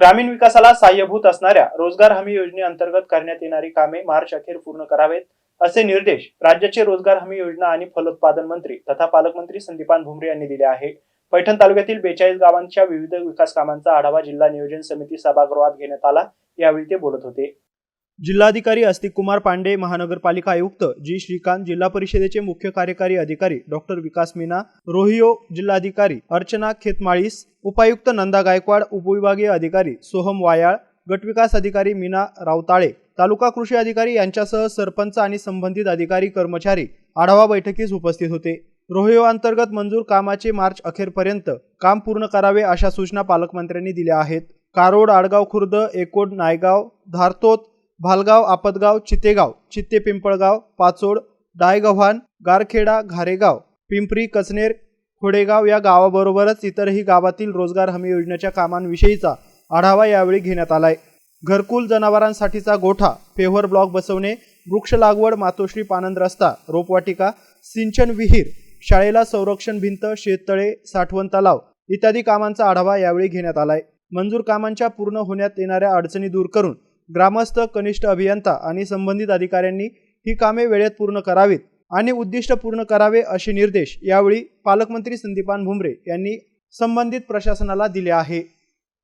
ग्रामीण विकासाला सहाय्यभूत असणाऱ्या रोजगार हमी योजनेअंतर्गत करण्यात येणारी कामे मार्च अखेर पूर्ण करावेत असे निर्देश राज्याचे रोजगार हमी योजना आणि फलोत्पादन मंत्री तथा पालकमंत्री संदीपान भुमरे यांनी दिले आहे. पैठण तालुक्यातील बेचाळीस गावांच्या विविध विकास कामांचा आढावा जिल्हा नियोजन समिती सभागृहात घेण्यात आला. यावेळी ते बोलत होते. जिल्हाधिकारी अस्तिक कुमार पांडे महानगरपालिका आयुक्त जी श्रीकांत जिल्हा परिषदेचे मुख्य कार्यकारी अधिकारी डॉक्टर विकास मीना रोहियो जिल्हाधिकारी अर्चना खेतमाळीस उपायुक्त नंदा गायकवाड उपविभागीय अधिकारी सोहम वायाळ गटविकास अधिकारी मीना रावताळे तालुका कृषी अधिकारी यांच्यासह सरपंच आणि संबंधित अधिकारी कर्मचारी आढावा बैठकीस उपस्थित होते. रोहियो अंतर्गत मंजूर कामाचे मार्च अखेरपर्यंत काम पूर्ण करावे अशा सूचना पालकमंत्र्यांनी दिल्या आहेत. कारोड आडगाव खुर्द एकोड नायगाव धारतोत भालगाव आपतगाव चितेगाव चित्ते पिंपळगाव पाचोड डायगव्हाण गारखेडा घारेगाव पिंपरी कचनेर खोडेगाव या गावाबरोबरच इतरही गावातील रोजगार हमी योजनेच्या कामांविषयीचा आढावा यावेळी घेण्यात आलाय. घरकुल जनावरांसाठीचा गोठा फेव्हर ब्लॉक बसवणे वृक्ष लागवड मातोश्री पानंद रस्ता रोपवाटिका सिंचन विहीर शाळेला संरक्षण भिंत शेततळे साठवण तलाव इत्यादी कामांचा आढावा यावेळी घेण्यात आलाय. मंजूर कामांच्या पूर्ण होण्यात येणाऱ्या अडचणी दूर करून ग्रामस्थ कनिष्ठ अभियंता आणि संबंधित अधिकाऱ्यांनी ही कामे वेळेत पूर्ण करावीत आणि उद्दिष्ट पूर्ण करावे असे निर्देश यावेळी पालकमंत्री संदीपान भुमरे यांनी संबंधित प्रशासनाला दिले आहे.